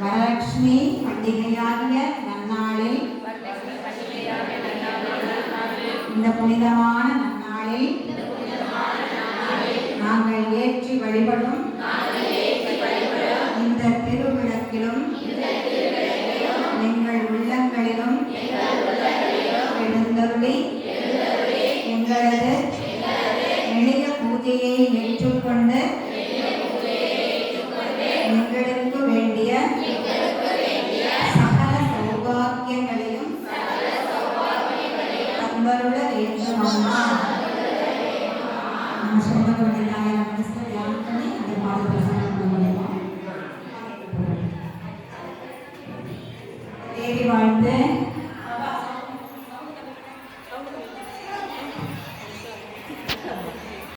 வரலட்சுமி பண்டிகையாகிய நன்னாளில் இந்த புனிதமான நன்னாளில் நாங்கள் ஏற்றி வழிபடும் இந்த திருவிளக்கிலும் எங்கள் உள்ளங்களிலும் எழுந்தருளி முக்தியை ஏற்றுக்கொண்டு எங்களுக்கு வேண்டிய சகல சௌபாகியங்களையும் தந்தருள வேண்டுமாமா நம்ம சொல்லுவதை வாழ்ந்து